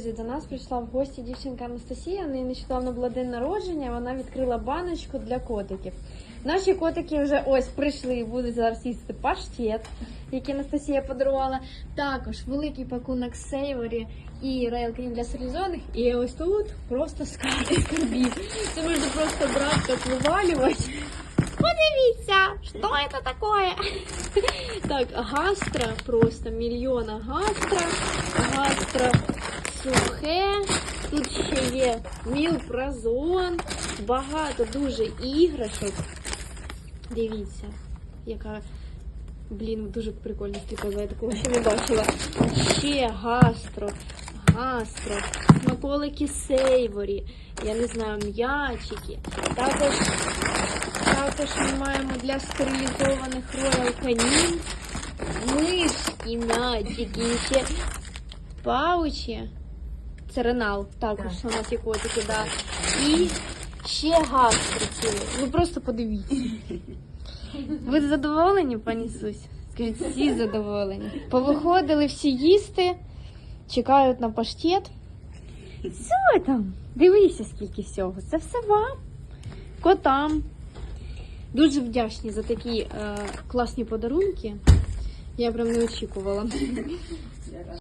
До нас прийшла в гості дівчинка Анастасія. Неї нещодавно було день народження. Вона відкрила баночку для котиків. Наші котики вже ось прийшли і будуть зараз їсти паштет, який Анастасія подарувала. Також великий пакунок сейворі і рейл крім для стерилізованих. І ось тут просто скарби скарбів. Це можна просто брати так вивалювати. Подивіться, що це таке? Так, гастро, просто мільйона гастро, гастро сухе. Тут ще є мілпразон, багато дуже іграшок. Дивіться, яка, блін, дуже прикольна стрікова, я такого ще не бачила. Ще гастро, гастро, смаколики сейворі, я не знаю, м'ячики. Також також ми маємо для стерилізованих роял канін, мишки, м'ячики, ще паучі. Це ренал, також у нас є котики, да. І ще гастро цілий. Ви просто подивіться. Ви задоволені, пані Сусь? Скажіть, всі задоволені. Повиходили всі їсти, чекають на паштет. Що там? Дивися, скільки всього. Це все вам, котам. Дуже вдячні за такі е, класні подарунки. Я прям не очікувала.